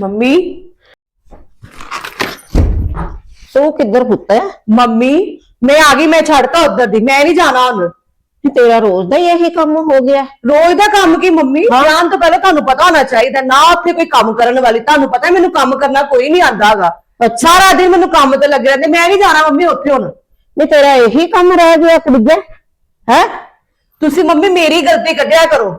Mummy? ਤੂੰ ਕਿੱਧਰ ਪੁੱਤ ਹੈ? ਮੰਮੀ ਮੈਂ ਆ ਗਈ ਮੈਂ ਛੱਡਤਾ ਉਧਰ ਦੀ ਮੈਂ ਨਹੀਂ ਜਾਣਾ ਹੁਣ। ਕਿ ਤੇਰਾ ਰੋਜ਼ ਦਾ ਹੀ ਇਹੀ ਕੰਮ ਹੋ ਗਿਆ। ਰੋਜ਼ ਦਾ ਕੰਮ ਕੀ ਮੰਮੀ? ਜਾਣ ਤੋਂ ਪਹਿਲਾਂ ਤੁਹਾਨੂੰ ਪਤਾ ਹੋਣਾ ਚਾਹੀਦਾ ਨਾ ਉੱਥੇ ਕੋਈ ਕੰਮ ਕਰਨ ਵਾਲੀ। ਤੁਹਾਨੂੰ ਪਤਾ ਮੈਨੂੰ ਕੰਮ ਕਰਨਾ ਕੋਈ ਨਹੀਂ ਆਂਦਾਗਾ ਸਾਰਾ ਦਿਨ ਮੈਨੂੰ ਕੰਮ ਤੇ ਲੱਗੇ ਰਹਿੰਦੇ ਮੈਂ ਨਹੀਂ ਜਾਣਾ ਮੰਮੀ ਉੱਥੇ ਹੁਣ। ਨਹੀਂ ਤੇਰਾ ਇਹੀ ਕੰਮ ਰਹਿ ਗਿਆ ਕੁੜੀਏ ਹੈ? ਤੁਸੀਂ ਮੰਮੀ ਮੇਰੀ ਗਲਤੀ ਕੱਢਿਆ ਕਰੋ।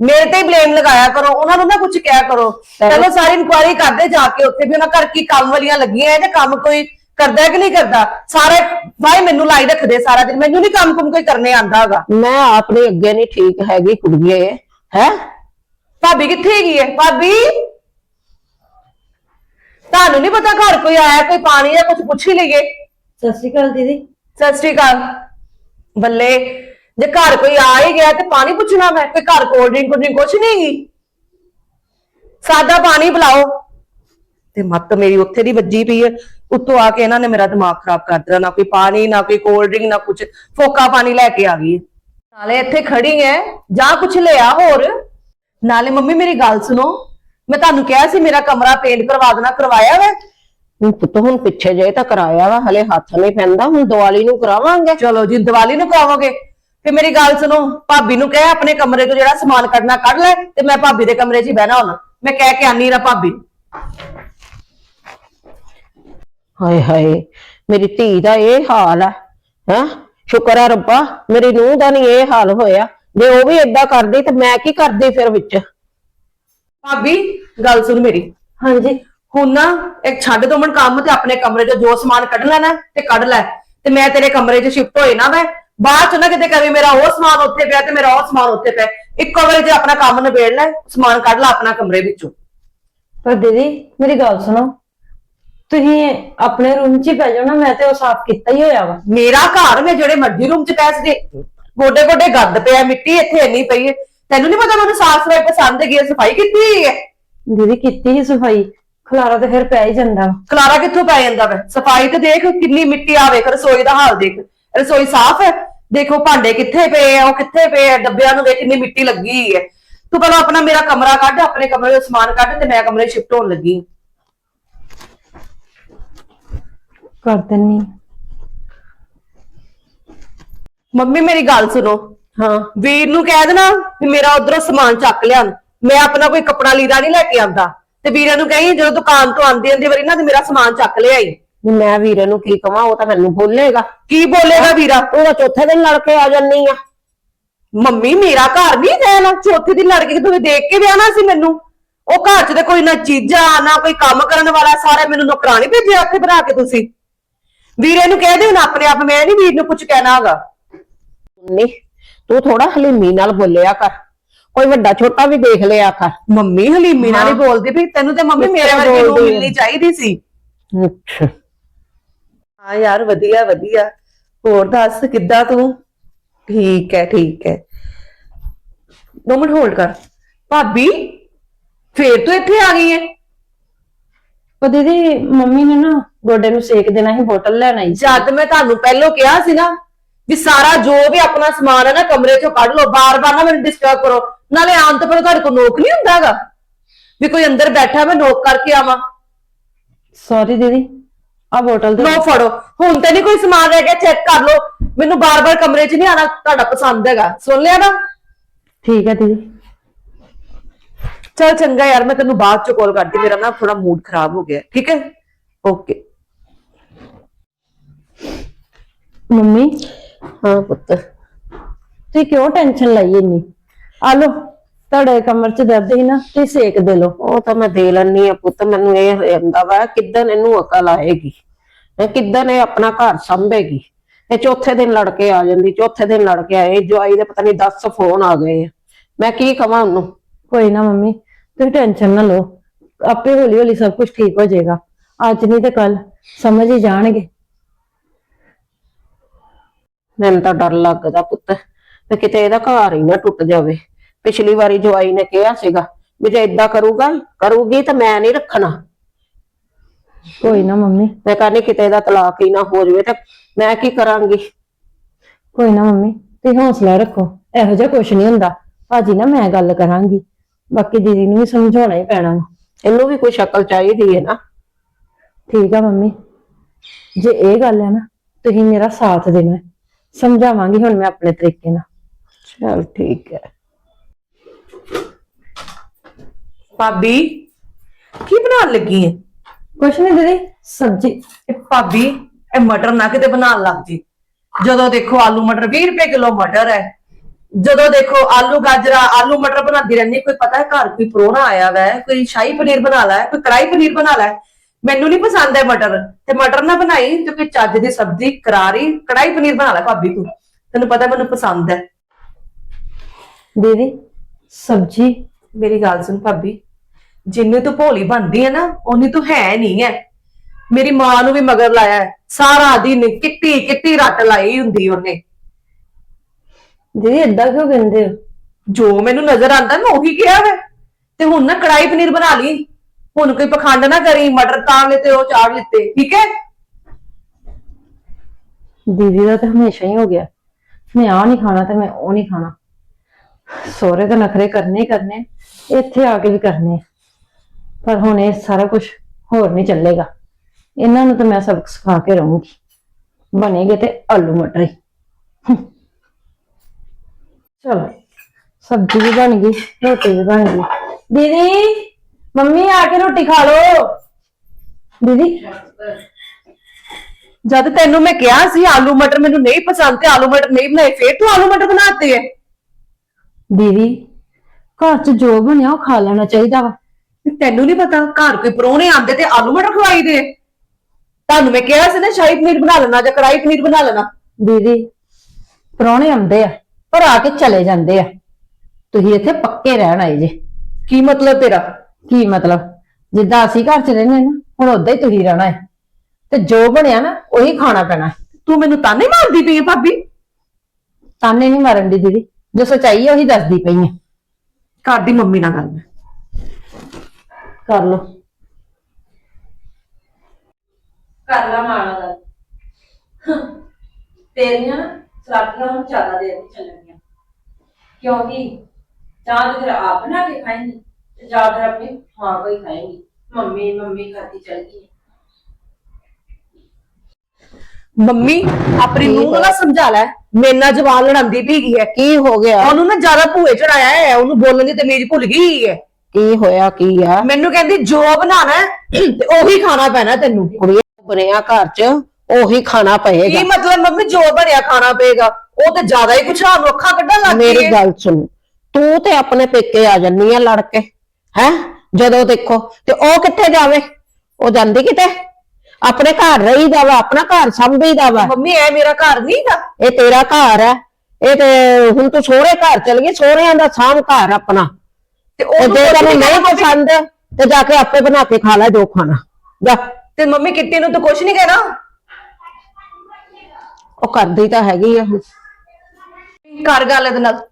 ਮੇਰੇ ਤੇ ਬਲੇਮ ਲਗਾਇਆ ਕਰੋ ਉਹਨਾਂ ਨੂੰ ਨਾ ਕੁਝ ਕਿਹਾ ਕਰੋ। ਚਲੋ ਸਾਰੀ ਇਨਕੁਆਇਰੀ ਕਰਦੇ ਜਾ ਕੇ ਉੱਥੇ ਵੀ ਉਹਨਾਂ ਘਰ ਕੀ ਕੰਮ ਵਾਲੀਆਂ ਲੱਗੀਆਂ ਐ ਤੇ ਕੰਮ ਕੋਈ ਕਰਦਾ ਹੈ ਕਿ ਨਹੀਂ ਕਰਦਾ? ਸਾਰੇ ਭਾਈ ਮੈਨੂੰ ਲਾਈ ਰੱਖਦੇ ਸਾਰਾ ਦਿਨ ਮੈਨੂੰ ਨਹੀਂ ਕੰਮ ਕੁਮ ਕੋਈ ਕਰਨੇ ਆਂਦਾ ਹੈਗਾ। ਮੈਂ ਆਪਣੇ ਅੱਗੇ ਨਹੀਂ ਠੀਕ ਹੈਗੀ ਕੁੜੀਏ ਹੈ? ਭਾਬੀ ਕਿੱਥੇ ਹੈਗੀ ਹੈ ਭਾਬੀ? ਤੁਹਾਨੂੰ ਨਹੀਂ ਪਤਾ ਘਰ ਕੋਈ ਆਇਆ ਕੋਈ ਪਾਣੀ ਜਾਂ ਕੁਝ ਪੁੱਛ ਹੀ ਲਈਏ। ਸਤਿ ਸ਼੍ਰੀ ਅਕਾਲ ਦੀਦੀ। ਸਤਿ ਸ਼੍ਰੀ ਅਕਾਲ। ਬੱਲੇ ਜੇ ਘਰ ਕੋਈ ਆ ਹੀ ਗਿਆ ਤੇ ਪਾਣੀ ਪੁੱਛਣਾ ਮੈਂ, ਕੋਈ ਘਰ ਕੋਲਡ ਡਰਿੰਕ ਕੋਲਡ ਡਰਿੰਕ ਕੁਛ ਨਹੀਂ ਸਾਦਾ ਪਾਣੀ ਬੁਲਾਓ ਤੇ ਮੱਤ ਮੇਰੀ ਉੱਥੇ ਦੀ ਵੱਜੀ ਪਈ ਹੈ। ਉੱਤੋਂ ਆ ਕੇ ਇਹਨਾਂ ਨੇ ਮੇਰਾ ਦਿਮਾਗ ਖਰਾਬ ਕਰ ਦਿੱਤਾ। ਨਾ ਕੋਈ ਪਾਣੀ, ਨਾ ਕੋਈ ਕੋਲਡ ਡਰਿੰਕ, ਨਾ ਕੁਛ। ਫੋਕਾ ਪਾਣੀ ਲੈ ਕੇ ਆ ਗਈ ਨਾਲੇ ਇੱਥੇ ਖੜੀ ਐ ਜਾਂ ਕੁਛ ਲਿਆ ਹੋਰ। ਨਾਲੇ ਮੰਮੀ, ਮੇਰੀ ਗੱਲ ਸੁਣੋ। ਮੈਂ ਤੁਹਾਨੂੰ ਕਿਹਾ ਸੀ ਮੇਰਾ ਕਮਰਾ ਪੇਂਟ ਕਰਵਾ ਦੇਣਾ, ਕਰਵਾਇਆ ਵਾ? ਹੁਣ ਪੁੱਤ, ਹੁਣ ਪਿੱਛੇ ਜੇ ਤਾਂ ਕਰਾਇਆ ਵਾ। ਹਲੇ ਹੱਥ ਨਹੀਂ ਪੈਂਦਾ। ਹੁਣ ਦੀਵਾਲੀ ਨੂੰ ਕਰਾਵਾਂਗੇ। ਚਲੋ ਜੀ, ਦੀਵਾਲੀ ਨੂੰ ਕਰਾਵੋਗੇ। ਤੇ ਮੇਰੀ ਗੱਲ ਸੁਣੋ ਭਾਬੀ ਨੂੰ ਕਹਿ ਆਪਣੇ ਕਮਰੇ ਤੋਂ ਜਿਹੜਾ ਸਮਾਨ ਕੱਢਣਾ ਕੱਢ ਲੈ ਤੇ ਮੈਂ ਭਾਬੀ ਦੇ ਕਮਰੇ 'ਚ ਹੀ ਬਹਿਣਾ ਹੁਣ। ਮੈਂ ਕਹਿ ਕੇ ਆਨੀ ਰਾ ਭਾਬੀ। ਨੂੰ। ਹਾਏ ਹਾਏ ਮੇਰੀ ਧੀ ਦਾ ਇਹ ਹਾਲ ਹੈ ਹੈ? ਸ਼ੁਕਰ ਹੈ ਰੱਬਾ ਮੇਰੀ ਨੂੰਹ ਦਾ ਨਹੀਂ ਇਹ ਹਾਲ ਹੋਇਆ। ਜੇ ਉਹ ਵੀ ਏਦਾਂ ਕਰਦੀ ਤੇ ਮੈਂ ਕੀ ਕਰਦੀ ਫਿਰ ਵਿੱਚ? ਭਾਬੀ ਗੱਲ ਸੁਣ ਮੇਰੀ। ਹਾਂਜੀ। ਹੁਣ ਨਾ ਇੱਕ ਛੱਡ ਦੋ ਮਨ ਕੰਮ ਤੇ ਆਪਣੇ ਕਮਰੇ 'ਚ ਜੋ ਸਮਾਨ ਕੱਢਣਾ ਨਾ ਤੇ ਕੱਢ ਲੈ। ਤੇ ਮੈਂ ਤੇਰੇ ਕਮਰੇ 'ਚ ਸ਼ਿਫਟ ਹੋਏ ਨਾ ਮੈਂ ਬਾਅਦ 'ਚ ਨਾ ਕਿਤੇ ਕਰੇ ਮੇਰਾ ਉਹ ਸਮਾਨ ਉੱਥੇ ਪਿਆ ਤੇ ਮੇਰਾ ਉਹ ਸਮਾਨ ਉੱਥੇ ਪਿਆ। ਇੱਕੋ ਵਾਰੀ 'ਚ ਆਪਣਾ ਕੰਮ ਨਿਬੇੜ ਲੈ ਸਮਾਨ ਕੱਢ ਲੈ ਆਪਣਾ ਕਮਰੇ ਵਿੱਚੋਂ। ਪਰ ਦੀਦੀ ਮੇਰੀ ਗੱਲ ਸੁਣੋ। ਤੁਸੀਂ ਆਪਣੇ ਰੂਮ 'ਚ ਹੀ ਪੈ ਜਾਓ ਨਾ ਮੈਂ ਤੇ ਉਹ ਸਾਫ਼ ਕੀਤਾ ਹੀ ਹੋਇਆ ਵਾ। ਮੇਰਾ ਘਰ ਮੈਂ ਜਿਹੜੇ ਮਰਜ਼ੀ ਰੂਮ 'ਚ ਪੈ ਸਕਦੇ ਗੋਡੇ ਗੋਡੇ ਗੰਦ ਪਿਆ ਮਿੱਟੀ ਇੱਥੇ ਇੰਨੀ ਪਈ ਹੈ ਤੈਨੂੰ ਨਹੀਂ ਪਤਾ ਮੈਨੂੰ ਸਾਫ਼ ਸਫ਼ਾਈ ਪਸੰਦ ਹੈਗੀ ਹੈ ਸਫ਼ਾਈ ਕੀਤੀ ਹੋਈ ਹੈ ਦੀਦੀ ਕੀਤੀ ਹੀ ਸਫ਼ਾਈ। ਖਲਾਰਾ ਤੇ ਫਿਰ ਪੈ ਹੀ ਜਾਂਦਾ ਖਲਾਰਾ ਕਿੱਥੋਂ ਪੈ ਜਾਂਦਾ ਵਾ? ਸਫ਼ਾਈ ਤੇ ਦੇਖ ਕਿੰਨੀ ਮਿੱਟੀ ਆ ਵੇਖ ਰਸੋਈ ਦਾ ਹਾਲ ਦੇਖ। ਰਸੋਈ ਸਾਫ਼ ਹੈ ਦੇਖੋ ਭਾਂਡੇ ਕਿੱਥੇ ਪਏ ਆ ਉਹ ਕਿੱਥੇ ਪਏ ਆ ਡੱਬਿਆਂ ਨੂੰ ਵੇਖ ਕਿੰਨੀ ਮਿੱਟੀ ਲੱਗੀ ਹੈ। ਤੂੰ ਪਹਿਲਾਂ ਆਪਣਾ ਮੇਰਾ ਕਮਰਾ ਕੱਢ ਆਪਣੇ ਕਮਰੇ ਦਾ ਸਮਾਨ ਕੱਢ ਤੇ ਮੈਂ ਕਮਰੇ ਸ਼ਿਫਟ ਹੋਣ ਲੱਗੀ। ਕਰ ਦਿੰਨੀ ਮੰਮੀ ਮੇਰੀ ਗੱਲ ਸੁਣੋ। ਹਾਂ। ਵੀਰ ਨੂੰ ਕਹਿ ਦੇਣਾ ਵੀ ਮੇਰਾ ਉਧਰੋਂ ਸਮਾਨ ਚੱਕ ਲਿਆਣ। ਮੈਂ ਆਪਣਾ ਕੋਈ ਕੱਪੜਾ ਲੀੜਾ ਨਹੀਂ ਲੈ ਕੇ ਆਂਦਾ। ਤੇ ਵੀਰਾਂ ਨੂੰ ਕਹੀਂ ਜਦੋਂ ਦੁਕਾਨ ਤੋਂ ਆਂਦੀ ਆਂਦੀ ਵਾਰੀ ਨਾ ਤੇ ਮੇਰਾ ਸਮਾਨ ਚੱਕ ਲਿਆਈ। ਵੀ ਮੈਂ ਵੀਰੇ ਨੂੰ ਕੀ ਕਵਾਂ ਉਹ ਤਾਂ ਮੈਨੂੰ ਬੋਲੇਗਾ। ਕੀ ਬੋਲੇਗਾ ਵੀਰਾ? ਉਹ ਤਾਂ ਚੌਥੇ ਦਿਨ ਲੜ ਕੇ ਆ ਜੰਨੀ ਆ। ਮੰਮੀ ਮੇਰਾ ਘਰ ਨਹੀਂ ਰਹਿਣਾ ਚੌਥੇ ਦਿਨ ਲੜ ਕੇ ਤੁਸੀਂ ਦੇਖ ਕੇ ਵਿਆਹਣਾ ਸੀ ਮੈਨੂੰ। ਉਹ ਘਰ 'ਚ ਤੇ ਕੋਈ ਨਾ ਚੀਜ਼ਾਂ ਨਾ ਕੋਈ ਕੰਮ ਕਰਨ ਵਾਲਾ ਸਾਰੇ ਮੈਨੂੰ ਨੌਕਰਾਨੀ ਭੇਜਿਆ ਉੱਥੇ ਬਣਾ ਕੇ ਤੁਸੀਂ। ਵੀਰੇ ਨੂੰ ਕਹਿ ਦਿਓ ਨਾ ਆਪਣੇ ਆਪ ਮੈਂ ਨਹੀਂ ਵੀਰ ਨੂੰ ਕੁਝ ਕਹਿਣਾ ਹੈਗਾ। ਨਹੀਂ ਤੂੰ ਥੋੜਾ ਹਲੀਮੀ ਨਾਲ ਬੋਲਿਆ ਕਰ। ਕੋਈ ਵੱਡਾ ਛੋਟਾ ਵੀ ਦੇਖ ਲਿਆ ਕਰ। ਮੰਮੀ ਹਲੀਮੀ ਨਾਲ ਹੀ ਬੋਲਦੀ ਵੀ ਤੈਨੂੰ ਤੇ ਮੰਮੀ ਮੇਰੇ ਵਰਗੀ ਨੂੰ? ਮਿਲਣੀ ਚਾਹੀਦੀ ਸੀ। ਅੱਛਾ। ਹਾਂ ਯਾਰ ਵਧੀਆ ਵਧੀਆ। ਹੋਰ ਦੱਸ ਕਿੱਦਾਂ ਤੂੰ? ਠੀਕ ਹੈ ਠੀਕ ਹੈ। ਦੋ ਮਿੰਟ ਹੋਲਡ ਕਰ। ਭਾਬੀ ਫੇਰ ਤੂੰ ਇੱਥੇ ਆ ਗਈ ਹੈ? ਉਹ ਦੀਦੀ ਮੰਮੀ ਨੇ ਨਾ ਗੋਡੇ ਨੂੰ ਸੇਕ ਦੇਣਾ ਸੀ ਬੋਤਲ ਲੈਣ ਆਈ ਸੀ। ਜਦ ਮੈਂ ਤੁਹਾਨੂੰ ਪਹਿਲਾਂ ਕਿਹਾ ਸੀ ਨਾ ਵੀ ਸਾਰਾ ਜੋ ਵੀ ਆਪਣਾ ਸਮਾਨ ਹੈ ਨਾ ਕਮਰੇ ਚੋਂ ਕੱਢ ਲਓ ਬਾਰ-ਬਾਰ ਨਾ ਮੈਨੂੰ ਡਿਸਟਰਬ ਕਰੋ। ਨਾਲੇ ਆਉਣ ਤੋਂ ਪਹਿਲਾਂ ਤੁਹਾਡੇ ਕੋਲ ਨੋਕ ਨਹੀਂ ਹੁੰਦਾਗਾ? ਵੀ ਕੋਈ ਅੰਦਰ ਬੈਠਾ ਮੈਂ ਨੋਕ ਕਰਕੇ ਆਵਾਂ। ਸੌਰੀ ਦੀਦੀ ਆ ਬੋਤਲ ਦੇ ਲੋ ਫੜੋ। ਹੁਣ ਤੇ ਨਹੀਂ ਕੋਈ ਸਮਾਨ ਰਹਿ ਗਿਆ ਚੈੱਕ ਕਰ ਲਓ। ਮੈਨੂੰ ਬਾਰ-ਬਾਰ ਕਮਰੇ 'ਚ ਨਹੀਂ ਆਣਾ ਤੁਹਾਡਾ ਪਸੰਦ ਹੈਗਾ। ਸੁਣ ਲਿਆ ਨਾ? ਠੀਕ ਹੈ ਦੀਦੀ। ਚਲ ਚੰਗਾ ਯਾਰ ਮੈਂ ਤੈਨੂੰ ਬਾਅਦ ਚ ਕਾਲ ਕਰਦੀ ਮੇਰਾ ਨਾ ਥੋੜਾ ਮੂਡ ਖਰਾਬ ਹੋ ਗਿਆ। ਠੀਕ ਹੈ? Okay mummy? ਹਾਂ ਪੁੱਤ। ਤੁਸੀਂ ਕਿਉਂ ਟੈਨਸ਼ਨ ਲਈ ਇੰਨੀ? ਆ ਲੋ ਤੁਹਾਡੇ ਕਮਰ 'ਚ ਦਰਦ ਹੀ ਨਾ ਤੁਸੀਂ ਸੇਕ ਦੇ ਲਓ। ਉਹ ਤਾਂ ਮੈਂ ਦੇ ਲੈਣੀ ਆ ਪੁੱਤ ਮੈਨੂੰ ਇਹ ਰਹਿੰਦਾ ਵਾ ਕਿੱਦਣ ਇਹਨੂੰ ਅਕਲ ਆਏਗੀ। ਇਹ ਕਿੱਦਣ ਇਹ ਆਪਣਾ ਘਰ ਸੰਭੇਗੀ। ਇਹ ਚੌਥੇ ਦਿਨ ਲੜ ਕੇ ਆ ਜਾਂਦੀ ਚੌਥੇ ਦਿਨ ਲੜ ਕੇ ਆਏ ਜਵਾਈ ਦੇ ਪਤਾ ਨਹੀਂ 10 ਫੋਨ ਆ ਗਏ ਆ। ਮੈਂ ਕੀ ਕਵਾਂ ਉਹਨੂੰ? ਕੋਈ ਨਾ ਮੰਮੀ ਤੁਸੀਂ ਟੈਨਸ਼ਨ ਨਾ ਲਓ। ਆਪੇ ਹੌਲੀ ਹੌਲੀ ਸਭ ਕੁਝ ਠੀਕ ਹੋ ਜਾਏਗਾ। ਅੱਜ ਨਹੀਂ ਤੇ ਕੱਲ ਸਮਝ ਹੀ ਜਾਣਗੇ। ਮੈਨੂੰ ਤਾਂ ਡਰ ਲੱਗਦਾ ਪੁੱਤ ਤੇ ਕਿਤੇ ਇਹਦਾ ਘਰ ਹੀ ਨਾ ਟੁੱਟ ਜਾਵੇ। ਪਿਛਲੀ ਵਾਰੀ ਜਵਾਈ ਨੇ ਕਿਹਾ ਸੀਗਾ ਵੀ ਜੇ ਇਦਾਂ ਕਰੂਗਾ ਕਰੂਗੀ ਤਾਂ ਮੈਂ ਨਹੀਂ ਰੱਖਣਾ। ਕੋਈ ਨਾ ਮੰਮੀ। ਮੈਂ ਕਹਿੰਦੀ ਕਿਤੇ ਇਹਦਾ ਤਲਾਕ ਹੀ ਨਾ ਹੋ ਜਾਵੇ ਤਾਂ ਮੈਂ ਕੀ ਕਰਾਂਗੀ? ਕੋਈ ਨਾ ਮੰਮੀ ਤੁਸੀਂ ਹੌਸਲਾ ਰੱਖੋ ਇਹੋ ਜਿਹਾ ਕੁਝ ਨਹੀਂ ਹੁੰਦਾ। ਭਾਜੀ ਨਾ ਮੈਂ ਗੱਲ ਕਰਾਂਗੀ ਬਾਕੀ ਦੀਦੀ ਨੂੰ ਵੀ ਸਮਝਾਉਣਾ ਹੀ ਪੈਣਾ। ਇਹਨੂੰ ਵੀ ਕੋਈ ਸ਼ਕਲ ਚਾਹੀਦੀ ਹੈ ਨਾ। ਠੀਕ ਆ ਮੰਮੀ। ਜੇ ਇਹ ਗੱਲ ਹੈ ਨਾ ਤੁਸੀਂ ਮੇਰਾ ਸਾਥ ਦੇਣਾ। ਹੈ। ਸਮਝਾਵਾਂਗੀ ਹੁਣ ਮੈਂ ਆਪਣੇ ਤਰੀਕੇ ਨਾਲ। ਚਲ ਠੀਕ ਹੈ। ਭਾਬੀ ਕੀ ਬਣਾਉਣ ਲੱਗੀ ਹੈ ਕੁਛ ਨਹੀਂ ਦੀਦੀ ਸਬਜੀ। ਇਹ ਭਾਬੀ ਇਹ ਮਟਰ ਨਾ ਕਿਤੇ ਬਣਾਉਣ ਲੱਗ ਜੀ। ਜਦੋਂ ਦੇਖੋ ਆਲੂ ਮਟਰ 20 ਰੁਪਏ ਕਿਲੋ ਮਟਰ ਹੈ। ਜਦੋਂ ਦੇਖੋ ਆਲੂ ਗਾਜਰਾ ਆਲੂ ਮਟਰ ਬਣਾਉਂਦੀ ਰਹਿੰਦੀ ਕੋਈ ਪਤਾ ਹੈ ਘਰ ਕੋਈ ਪਰੋਣਾ ਆਇਆ ਵੈ ਕੋਈ ਸ਼ਾਹੀ ਪਨੀਰ ਬਣਾ ਲੈ ਕੋਈ ਕੜਾਈ ਪਨੀਰ ਬਣਾ ਲੈ ਮੈਨੂੰ ਨਹੀਂ ਪਸੰਦ ਹੈ ਮਟਰ। ਤੇ ਮਟਰ ਨਾ ਬਣਾਈ ਤੇ ਕੋਈ ਚੱਜ ਦੀ ਸਬਜ਼ੀ ਕਰਾਰੀ ਕੜਾਈ ਪਨੀਰ ਬਣਾ ਲੈ ਭਾਬੀ ਤੂੰ ਤੈਨੂੰ ਪਤਾ ਮੈਨੂੰ ਪਸੰਦ ਹੈ। ਦੀਦੀ ਸਬਜੀ। ਮੇਰੀ ਗੱਲ ਸੁਣ ਭਾਬੀ ਜਿੰਨੀ ਤੂੰ ਭੋਲੀ ਬਣਦੀ ਹੈ ਨਾ ਉਨੀ ਤੂੰ ਹੈ ਨਹੀਂ ਹੈ ਮੇਰੀ ਮਾਂ ਨੂੰ ਵੀ ਮਗਰ ਲਾਇਆ ਹੈ। ਸਾਰਾ ਦਿਨ ਕਿੱਟੀ ਕਿੱਟੀ ਰੱਟ ਲਾਈ ਹੁੰਦੀ ਉਹਨੇ। ਦੀਦੀ ਏਦਾਂ ਕਿਉਂ ਕਹਿੰਦੇ ਹੋ? ਜੋ ਮੈਨੂੰ ਨਜ਼ਰ ਆਂਦਾ ਮੈਂ ਉਹੀ ਕਿਹਾ ਵੇ। ਤੇ ਹੁਣ ਨਾ ਕੜਾਈ ਪਨੀਰ ਬਣਾ ਲਈ। ਹੁਣ ਕੋਈ ਪਖੰਡ ਨਾ ਕਰੀ ਮਟਰ ਤਾਂ ਲਿੱਤੇ ਉਹ ਚਾੜ ਲਿੱਤੇ। ਠੀਕ ਹੈ ਦੀਦੀ ਦਾ ਤਾਂ ਹਮੇਸ਼ਾ ਹੀ ਹੋ ਗਿਆ। ਮੈਂ ਆ ਨਹੀਂ ਖਾਣਾ ਤੇ ਮੈਂ ਉਹ ਨਹੀਂ ਖਾਣਾ। ਸੋਹਰੇ ਤਾਂ ਨਖਰੇ ਕਰਨੇ ਹੀ ਕਰਨੇ। ਇੱਥੇ ਆ ਕੇ ਵੀ ਕਰਨੇ ਪਰ ਹੁਣ ਇਹ ਸਾਰਾ ਕੁਝ ਹੋਰ ਨਹੀਂ ਚੱਲੇਗਾ। ਇਹਨਾਂ ਨੂੰ ਤਾਂ ਮੈਂ ਸਬਕ ਸਿਖਾ ਕੇ ਰਹੂੰਗੀ। ਬਣੇਗੇ ਤੇ ਆਲੂ ਮਟਰ ਹੀ। ਚਲੋ, ਸਬਜ਼ੀ ਵੀ ਬਣ ਗਈ, ਰੋਟੀ ਵੀ ਬਣ ਗਈ। ਦੀਦੀ, ਮੰਮੀ ਆ ਕੇ ਰੋਟੀ ਖਾ ਲਓ। ਦੀਦੀ, ਜਦ ਤੈਨੂੰ ਮੈਂ ਕਿਹਾ ਸੀ ਆਲੂ ਮਟਰ ਮੈਨੂੰ ਨਹੀਂ ਪਸੰਦ ਤੇ ਆਲੂ ਮਟਰ ਨਹੀਂ ਬਣਾਏ, ਫੇਰ ਤੂੰ ਆਲੂ ਮਟਰ ਬਣਾਤੇ। ਹੈ ਦੀਦੀ, ਘਰ 'ਚ ਜੋ ਬਣਿਆ ਉਹ ਖਾ ਲੈਣਾ ਚਾਹੀਦਾ ਵਾ। ਤੈਨੂੰ ਨਹੀਂ ਪਤਾ ਘਰ ਕੋਈ ਪਰੋਣੇ ਆਂਦੇ ਤੇ ਆਲੂ ਮਟਰ ਖਵਾਈ ਦੇ। ਤੁਹਾਨੂੰ ਮੈਂ ਕਿਹਾ ਸੀ ਨਾ ਸ਼ਾਹੀ ਪਨੀਰ ਬਣਾ ਲੈਣਾ ਜਾਂ ਕੜਾਈ ਪਨੀਰ ਬਣਾ ਲੈਣਾ। ਦੀਦੀ ਪ੍ਰਾਹੁਣੇ ਆਉਂਦੇ ਆ ਪਰ ਆ ਕੇ ਚਲੇ ਜਾਂਦੇ ਆ। ਤੁਸੀਂ ਇੱਥੇ ਪੱਕੇ ਰਹਿਣ ਆਏ ਜੇ। ਕੀ ਮਤਲਬ ਤੇਰਾ? ਕੀ ਮਤਲਬ? ਜਿੱਦਾਂ ਅਸੀਂ ਘਰ 'ਚ ਰਹਿੰਦੇ ਨਾ ਹੁਣ ਉਦਾਂ ਹੀ ਤੁਸੀਂ ਰਹਿਣਾ ਹੈ। ਤੇ ਜੋ ਬਣਿਆ ਨਾ ਉਹੀ ਖਾਣਾ ਪੈਣਾ। ਹੈ। ਤੂੰ ਮੈਨੂੰ ਤਾਨੇ ਮਾਰਦੀ ਪਈ ਹੈ ਭਾਬੀ? ਤਾਨੇ ਨਹੀਂ ਮਾਰਨ ਦੀ ਦੀਦੀ। ਜੋ ਸਚਾਈ ਹੈ ਉਹੀ ਦੱਸਦੀ ਪਈ ਆ। ਘਰ ਦੀ ਮੰਮੀ ਨਾਲ ਗੱਲ ਮੈਂ। ਕਰ ਲੋ ਕਰ ਲਾ ਮਾਣਾ ਦਾ। ਤੇਰੀਆਂ ਨਾ ਸਲਾਟੀਆਂ ਹੁਣ ਜ਼ਿਆਦਾ ਦੇਰ ਨਹੀਂ ਚੱਲਣਗੀਆਂ ਕਿਉਂਕਿ ਜਾਂ ਤਾਂ ਫਿਰ ਆਪ ਬਣਾ ਕੇ ਖਾਏਂਗੀ ਤੇ ਜਾਂ ਫਿਰ ਆਪਣੀ ਮਾਂ ਕੋਈ ਖਾਏਂਗੀ। ਮੰਮੀ ਮੰਮੀ ਖਾਤੀ ਚੱਲ ਗਈ ਹੈ। ਮੰਮੀ ਆਪਣੀ ਨੂੰਹ ਨੂੰ ਨਾ ਸਮਝਾ ਲੈ। ਮੇਰੇ ਨਾਲ ਜਵਾਨ ਲੜਾਂਦੀ ਪਈ ਹੈ। ਕੀ ਹੋ ਗਿਆ? ਉਹਨੂੰ ਨਾ ਜ਼ਿਆਦਾ ਭੂਏ ਚੜਾਇਆ ਹੈ। ਉਹਨੂੰ ਬੋਲਣ ਦੀ ਤਮੀਜ਼ ਭੁੱਲ ਗਈ ਹੈ। ਕੀ ਹੋਇਆ ਕੀ ਆ? ਮੈਨੂੰ ਕਹਿੰਦੀ ਜੋ ਬਣਾਣਾ ਹੈ, ਤੇ ਉਹੀ ਖਾਣਾ ਪੈਣਾ ਤੈਨੂੰ। ਕੁੜੀਆਂ ਬਣਿਆ ਘਰ 'ਚ ਉਹੀ ਖਾਣਾ ਪਏਗਾ। ਕੀ ਮਤਲਬ ਮੰਮੀ ਜੋ ਬਣਿਆ ਖਾਣਾ ਪਏਗਾ ਉਹ ਤੇ ਜ਼ਿਆਦਾ ਹੀ ਕੁਛ ਸਾਨੂੰ ਅੱਖਾਂ ਕੱਢਣ ਲੱਗ ਗਈ ਮੇਰੀ ਗੱਲ ਸੁਣ ਤੂੰ ਤੇ ਆਪਣੇ ਪੇਕੇ ਆ ਜੰਨੀ ਆ ਲੜ ਕੇ ਹੈ? ਜਦੋਂ ਦੇਖੋ ਤੇ ਉਹ ਕਿੱਥੇ ਜਾਵੇ? ਉਹ ਜਾਂਦੀ ਕਿਤੇ? ਆਪਣੇ ਘਰ ਰਹੀਦਾ ਵਾ ਆਪਣਾ ਘਰ ਸੰਭੀਦਾ ਵਾ। ਮੰਮੀ ਇਹ ਮੇਰਾ ਘਰ ਨਹੀਂ ਦਾ ਇਹ ਤੇਰਾ ਘਰ ਹੈ ਇਹ ਤੇ ਹੁਣ ਤੂੰ ਸਹੁਰੇ ਘਰ ਚਲ ਗਈ ਸਹੁਰਿਆਂ ਦਾ ਸਾਂਭ ਘਰ ਆਪਣਾ। ਤੇ ਉਹ ਉਹਨੂੰ ਜੇ ਤੈਨੂੰ ਨਹੀਂ ਪਸੰਦ ਤੇ ਜਾ ਕੇ ਆਪੇ ਬਣਾ ਕੇ ਖਾ ਲੈ ਜੋ ਖਾਣਾ। ਜਾ। ਤੇ ਮੰਮੀ ਕਿੱਟੀ ਨੂੰ ਤਾਂ ਕੁਛ ਨਹੀਂ ਕਹਿਣਾ? ਉਹ ਕਰਦੀ ਤਾਂ ਹੈਗੀ ਆ। ਹੁਣ ਕਰ ਗੱਲ ਇਹਦੇ ਨਾਲ।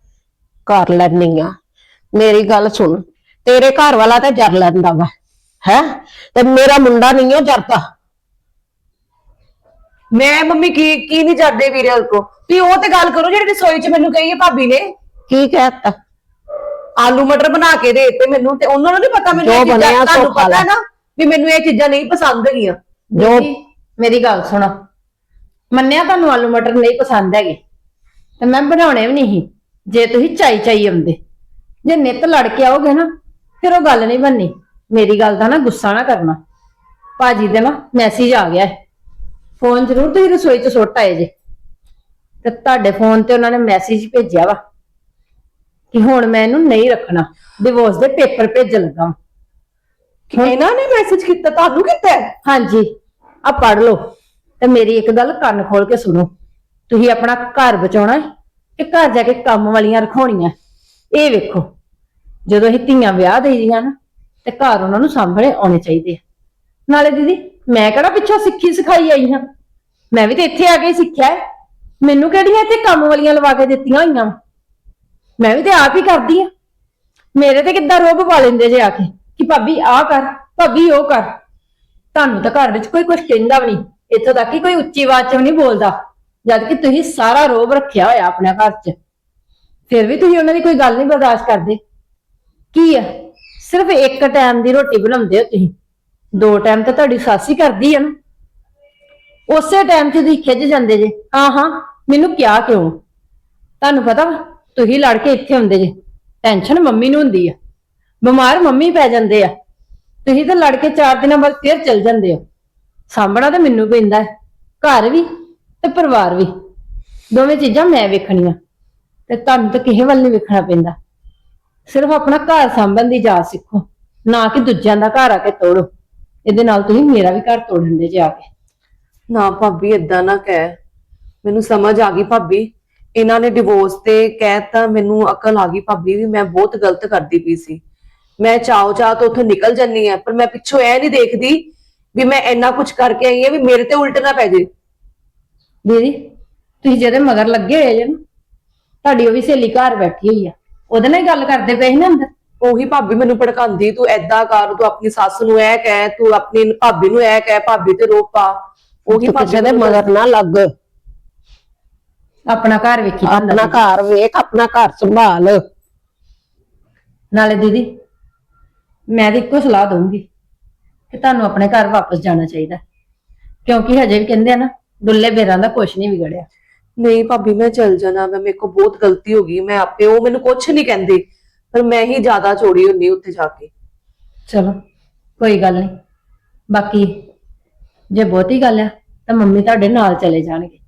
ਕਰ ਲੈਣੀ ਆ। ਮੇਰੀ ਗੱਲ ਸੁਣ। ਤੇਰੇ ਘਰ ਵਾਲਾ ਤਾਂ ਜਰ ਲੈਂਦਾ ਵਾ ਹੈ? ਤੇ ਮੇਰਾ ਮੁੰਡਾ ਨਹੀਂ ਉਹ ਜਰਦਾ। ਮੈਂ ਮੰਮੀ ਕੀ ਕੀ ਨਹੀਂ ਜਰਦੇ ਵੀਰੇ ਕੋ ਤੇ ਉਹ ਤੇ ਗੱਲ ਕਰੋ ਜਿਹੜੀ ਰਸੋਈ 'ਚ ਮੈਨੂੰ ਕਹੀ ਹੈ ਭਾਬੀ ਨੇ। ਕੀ ਕਹਿਤਾ? ਆਲੂ ਮਟਰ ਬਣਾ ਕੇ ਦੇ ਤੇ ਮੈਨੂੰ ਤੇ ਉਹਨਾਂ ਨੂੰ ਨਹੀਂ ਪਤਾ ਮੈਨੂੰ ਜੋ ਇਹ ਚੀਜ਼ਾਂ ਬਣਿਆ ਸੋ ਤੁਹਾਨੂੰ ਖਾ ਪਤਾ ਲੈ। ਹੈ ਨਾ ਵੀ ਮੈਨੂੰ ਇਹ ਚੀਜ਼ਾਂ ਨਹੀਂ ਪਸੰਦ ਹੈਗੀਆਂ। ਜੋ ਮੇਰੀ ਗੱਲ ਸੁਣੋ। ਮੰਨਿਆ ਤੁਹਾਨੂੰ ਆਲੂ ਮਟਰ ਨਹੀਂ ਪਸੰਦ ਹੈਗੇ? ਤੇ ਮੈਂ ਬਣਾਉਣੇ ਵੀ ਨਹੀਂ ਸੀ, ਜੇ ਤੁਸੀਂ ਚਾਈ ਚਾਈ ਆਉਂਦੇ। ਜੇ ਨਿੱਤ ਲੜ ਕੇ ਆਓਗੇ ਨਾ ਫਿਰ ਉਹ ਗੱਲ ਨਹੀਂ ਬਣਨੀ। ਮੇਰੀ ਗੱਲ ਦਾ ਨਾ ਗੁੱਸਾ ਨਾ ਕਰਨਾ। ਭਾਜੀ ਦੇ ਨਾ ਮੈਸੇਜ ਆ ਗਿਆ ਹੈ। ਫੋਨ ਜ਼ਰੂਰ ਤੁਸੀਂ ਰਸੋਈ 'ਚ ਸੁੱਟ ਆਏ ਜੇ। ਤੇ ਤੁਹਾਡੇ ਫੋਨ ਤੇ ਉਹਨਾਂ ਨੇ ਮੈਸੇਜ ਭੇਜਿਆ ਵਾ। ਕਿ ਹੁਣ ਮੈਂ ਇਹਨੂੰ ਨਹੀਂ ਰੱਖਣਾ। ਡਿਵੋਰਸ ਦੇ ਪੇਪਰ ਭੇਜਣ ਲੱਗਾ ਵਾਂ। ਇਹਨਾਂ ਨੇ ਮੈਸੇਜ ਕੀਤਾ ਤੁਹਾਨੂੰ ਕੀਤਾ ਹੈ? ਹਾਂਜੀ ਆ ਪੜ ਲਓ। ਤੇ ਮੇਰੀ ਇੱਕ ਗੱਲ ਕੰਨ ਖੋਲ ਕੇ ਸੁਣੋ। ਤੁਸੀਂ ਆਪਣਾ ਘਰ ਬਚਾਉਣਾ ਹੈ ਕਿ ਘਰ ਜਾ ਕੇ ਕੰਮ ਵਾਲੀਆਂ ਰਖਾਉਣੀਆਂ ਇਹ ਵੇਖੋ ਜਦੋਂ ਇਹ ਧੀਆਂ ਵਿਆਹ ਦੇਈਆਂ ਨਾ ਤੇ ਘਰ ਉਹਨਾਂ ਨੂੰ ਸਾਂਭਣੇ ਆਉਣੇ ਚਾਹੀਦੇ ਆ। ਨਾਲੇ ਦੀਦੀ ਮੈਂ ਕਿਹੜਾ ਪਿੱਛੋਂ ਸਿੱਖੀ ਸਿਖਾਈ ਆਈ ਹਾਂ? ਮੈਂ ਵੀ ਤੇ ਇੱਥੇ ਆ ਕੇ ਹੀ ਸਿੱਖਿਆ ਹੈ। ਮੈਨੂੰ ਕਿਹੜੀਆਂ ਇੱਥੇ ਕੰਮ ਵਾਲੀਆਂ ਲਵਾ ਕੇ ਦਿੱਤੀਆਂ ਹੋਈਆਂ ਵਾਂ? ਮੈਂ ਵੀ ਤੇ ਆਪ ਹੀ ਕਰਦੀ ਆ। ਮੇਰੇ ਤੇ ਕਿੱਦਾਂ ਰੋਬ ਪਾ ਲੈਂਦੇ ਜੇ ਆ ਕੇ ਕਿ ਭਾਬੀ ਆਹ ਕਰ, ਭਾਬੀ ਉਹ ਕਰ। ਤੁਹਾਨੂੰ ਤਾਂ ਘਰ ਵਿੱਚ ਕੋਈ ਕੁਝ ਕਹਿੰਦਾ ਵੀ ਨਹੀਂ, ਇੱਥੋਂ ਤੱਕ ਕਿ ਕੋਈ ਉੱਚੀ ਆਵਾਜ਼ 'ਚ ਵੀ ਨਹੀਂ ਬੋਲਦਾ। ਜਦ ਕਿ ਤੁਸੀਂ ਸਾਰਾ ਰੋਬ ਰੱਖਿਆ ਹੋਇਆ ਆਪਣੇ ਘਰ 'ਚ। ਫਿਰ ਵੀ ਤੁਸੀਂ ਉਹਨਾਂ ਦੀ ਕੋਈ ਗੱਲ ਨਹੀਂ ਬਰਦਾਸ਼ਤ ਕਰਦੇ। ਕੀ ਆ? ਸਿਰਫ ਇੱਕ ਟਾਈਮ ਦੀ ਰੋਟੀ ਬਣਾਉਂਦੇ ਹੋ ਤੁਸੀਂ। ਦੋ ਟਾਈਮ ਤਾਂ ਤੁਹਾਡੀ ਸੱਸ ਹੀ ਕਰਦੀ ਆ ਨਾ। ਉਸੇ ਟਾਈਮ 'ਚ ਤੁਸੀਂ ਖਿੱਚ ਜਾਂਦੇ ਜੇ। ਹਾਂ ਹਾਂ, ਮੈਨੂੰ ਕਿਹਾ ਕਿਉਂ? ਤੁਹਾਨੂੰ ਪਤਾ ਵਾ ਤੁਸੀਂ ਲੜ ਕੇ ਇੱਥੇ ਹੁੰਦੇ ਜੇ। ਟੈਨਸ਼ਨ ਮੰਮੀ ਨੂੰ ਹੁੰਦੀ ਆ। ਬਿਮਾਰ ਮੰਮੀ ਪੈ ਜਾਂਦੇ ਆ। ਤੁਸੀਂ ਤਾਂ ਲੜ ਕੇ ਚਾਰ ਦਿਨਾਂ ਬਾਅਦ ਫੇਰ ਚਲ ਜਾਂਦੇ ਹੋ। ਸਾਂਭਣਾ ਤਾਂ ਮੈਨੂੰ ਪੈਂਦਾ ਹੈ। ਘਰ ਵੀ ਤੇ ਪਰਿਵਾਰ ਵੀ। ਦੋਵੇਂ ਚੀਜ਼ਾਂ ਮੈਂ ਵੇਖਣੀਆਂ। ਤੇ ਤੁਹਾਨੂੰ ਤਾਂ ਕਿਸੇ ਵੱਲ ਨਹੀਂ ਵੇਖਣਾ ਪੈਂਦਾ। ਸਿਰਫ ਆਪਣਾ ਘਰ ਸਾਂਭਣ ਦੀ ਜਾਚ ਸਿੱਖੋ। ਨਾ ਕਿ ਦੂਜਿਆਂ ਦਾ ਘਰ ਆ ਕੇ ਤੋੜੋ। ਇਹਦੇ ਨਾਲ ਤੁਸੀਂ ਮੇਰਾ ਵੀ ਘਰ ਤੋੜਨ ਦੇ ਜਾ ਕੇ। ਨਾ ਭਾਬੀ, ਏਦਾਂ ਨਾ ਕਹਿ। ਮੈਨੂੰ ਸਮਝ ਆ ਗਈ ਭਾਬੀ। ਇਹਨਾਂ ਨੇ ਡਿਵੋਰਸ ਤੇ ਕਹਿਤਾ ਮੈਨੂੰ ਅਕਲ ਆ ਗਈ ਭਾਬੀ ਵੀ ਮੈਂ ਬਹੁਤ ਗਲਤ ਕਰਦੀ ਪਈ ਸੀ। ਮੈਂ ਚਾਓ ਚਾਹ ਤੋਂ ਉੱਥੋਂ ਨਿਕਲ ਜੰਨੀ ਆ ਪਰ ਮੈਂ ਪਿੱਛੋਂ ਇਹ ਨਹੀਂ ਦੇਖਦੀ ਵੀ ਮੈਂ ਇੰਨਾ ਕੁਝ ਕਰਕੇ ਆਈ ਆ ਵੀ ਮੇਰੇ ਤੇ ਉਲਟ ਨਾ ਪੈ ਜੇ। ਦੀਦੀ ਤੁਸੀਂ ਜਿਹਦੇ ਮਗਰ ਲੱਗੇ ਹੋਏ ਜੇ ਨਾ ਤੁਹਾਡੀ ਉਹ ਵੀ ਸਹੇਲੀ ਘਰ ਬੈਠੀ ਹੋਈ ਆ ਉਹਦੇ ਨਾਲ ਹੀ ਗੱਲ ਕਰਦੇ ਪਏ ਸੀ ਨਾ ਅੰਦਰ? ਉਹੀ ਭਾਬੀ ਮੈਨੂੰ ਭੜਕਾਉਂਦੀ ਤੂੰ ਐਦਾਂ ਕਰ ਤੂੰ ਆਪਣੀ ਸੱਸ ਨੂੰ ਇਹ ਕਹਿ ਤੂੰ ਆਪਣੀ ਭਾਬੀ ਨੂੰ ਇਹ ਕਹਿ ਭਾਬੀ ਤੇ ਰੋਪ ਉਹੀ ਤੂੰ ਕਿਸੇ ਦੇ ਮੈਨੂੰ ਮਗਰ ਨਾ ਲੱਗ। ਆਪਣਾ ਘਰ ਵੇਖੀ ਆਪਣਾ ਸੀ। ਘਰ ਵੇਖ ਆਪਣਾ ਘਰ ਸੰਭਾਲ। ਨਾਲੇ ਦੀਦੀ ਮੈਂ ਤਾਂ ਇੱਕੋ ਸਲਾਹ ਦਊਂਗੀ ਕਿ ਤੁਹਾਨੂੰ ਆਪਣੇ ਘਰ ਵਾਪਸ ਜਾਣਾ ਚਾਹੀਦਾ। ਕਿਉਂਕਿ ਹਜੇ ਵੀ ਕਹਿੰਦੇ ਆ ਨਾ ਦੁੱਲੇ ਬੇਰਾਂ ਦਾ ਕੁਝ ਨਹੀਂ ਵਿਗੜਿਆ। ਨਹੀਂ ਭਾਬੀ ਮੈਂ ਚੱਲ ਜਾਣਾ ਮੈਂ ਮੇਰੇ ਕੋਲ ਬਹੁਤ ਗਲਤੀ ਹੋ ਗਈ ਮੈਂ ਆਪੇ ਉਹ ਮੈਨੂੰ ਕੁਝ ਨਹੀਂ ਕਹਿੰਦੇ। ਪਰ ਮੈਂ ਹੀ ਜ਼ਿਆਦਾ ਚੋੜੀ ਹੁੰਨੀ ਉੱਥੇ ਜਾ ਕੇ। ਚਲੋ ਕੋਈ ਗੱਲ ਨਹੀਂ। ਬਾਕੀ ਜੇ ਬਹੁਤੀ ਗੱਲ ਆ ਤਾਂ ਮੰਮੀ ਤੁਹਾਡੇ ਨਾਲ ਚਲੇ ਜਾਣਗੇ।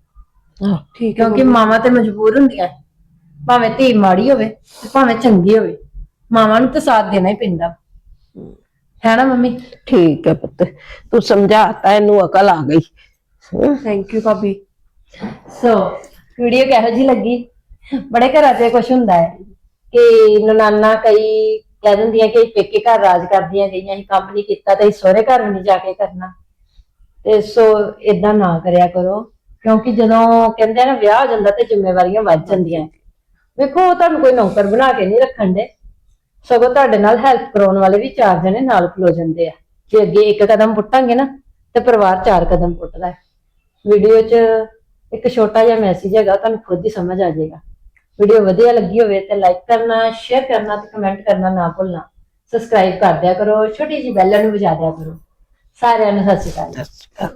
ਆਹ, ਠੀਕ ਹੈ ਕਿਉਂਕਿ ਮਾਵਾਂ ਤੇ ਮਜਬੂਰ ਹੁੰਦੀਆਂ। ਭਾਵੇਂ ਧੀ ਮਾੜੀ ਹੋਵੇ ਤੇ ਭਾਵੇਂ ਚੰਗੀ ਹੋਵੇ ਮਾਵਾਂ ਨੂੰ ਤਾਂ ਸਾਥ ਦੇਣਾ ਹੀ ਪੈਂਦਾ। ਹੈ ਨਾ ਮੰਮੀ? ਠੀਕ ਹੈ ਪੁੱਤ ਤੂੰ ਸਮਝਾਤਾ ਇਹਨੂੰ ਅਕਲ ਆ ਗਈ। ਹਮ, ਥੈਂਕ ਯੂ ਭਾਬੀ। ਸੋ ਵੀਡੀਓ ਕਿਹੋ ਜੀ ਲੱਗੀ? ਬੜੇ ਘਰਾਂ 'ਚ ਕੁਝ ਹੁੰਦਾ ਹੈ। ਕਿ ਨਨਾਨਾ ਕਈ ਕਹਿ ਦਿੰਦੀਆਂ ਕਿ ਅਸੀਂ ਪੇਕੇ ਘਰ ਰਾਜ ਕਰਦੀਆਂ ਗਈਆਂ ਅਸੀਂ ਕੰਮ ਨਹੀਂ ਕੀਤਾ ਤੇ ਅਸੀਂ ਸਹੁਰੇ ਘਰ ਵੀ ਨਹੀਂ ਜਾ ਕੇ ਕਰਨਾ। ਤੇ ਸੋ ਇਦਾਂ ਨਾ ਕਰਿਆ ਕਰੋ। ਕਿਉਂਕਿ ਜਦੋਂ ਕਹਿੰਦੇ ਆ ਨਾ ਵਿਆਹ ਹੋ ਜਾਂਦਾ ਤੇ ਜ਼ਿੰਮੇਵਾਰੀਆਂ ਵੱਧ ਜਾਂਦੀਆਂ। ਵੇਖੋ ਤੁਹਾਨੂੰ ਕੋਈ ਨੌਕਰ ਬਣਾ ਕੇ ਨਹੀਂ ਰੱਖਣ ਦੇ। ਸਗੋਂ ਤੁਹਾਡੇ ਨਾਲ ਹੈਲਪ ਕਰਾਉਣ ਵਾਲੇ ਵੀ ਚਾਰ ਜਣੇ ਨਾਲ ਖਲੋ ਜਾਂਦੇ ਆ। ਜੇ ਅੱਗੇ ਇੱਕ ਕਦਮ ਪੁੱਟਾਂਗੇ ਨਾ, ਤੇ ਪਰਿਵਾਰ ਚਾਰ ਕਦਮ ਪੁੱਟਦਾ ਹੈ। ਵੀਡੀਓ 'ਚ ਇੱਕ ਛੋਟਾ ਜਿਹਾ ਮੈਸੇਜ ਹੈਗਾ ਤੁਹਾਨੂੰ ਖੁਦ ਹੀ ਸਮਝ ਆ ਜਾਏਗਾ। ਵੀਡੀਓ ਵਧੀਆ ਲੱਗੀ ਹੋਵੇ ਤੇ ਲਾਈਕ ਕਰਨਾ ਸ਼ੇਅਰ ਕਰਨਾ ਤੇ ਕਮੈਂਟ ਕਰਨਾ ਨਾ ਭੁੱਲਣਾ। ਸਬਸਕ੍ਰਾਈਬ ਕਰ ਦਿਆ ਕਰੋ, ਛੋਟੀ ਜਿਹੀ ਬੈਲ ਨੂੰ ਵਜਾ ਦਿਆ ਕਰੋ। ਸਾਰਿਆਂ ਨੂੰ ਸਤਿ ਸ਼੍ਰੀ ਅਕਾਲ।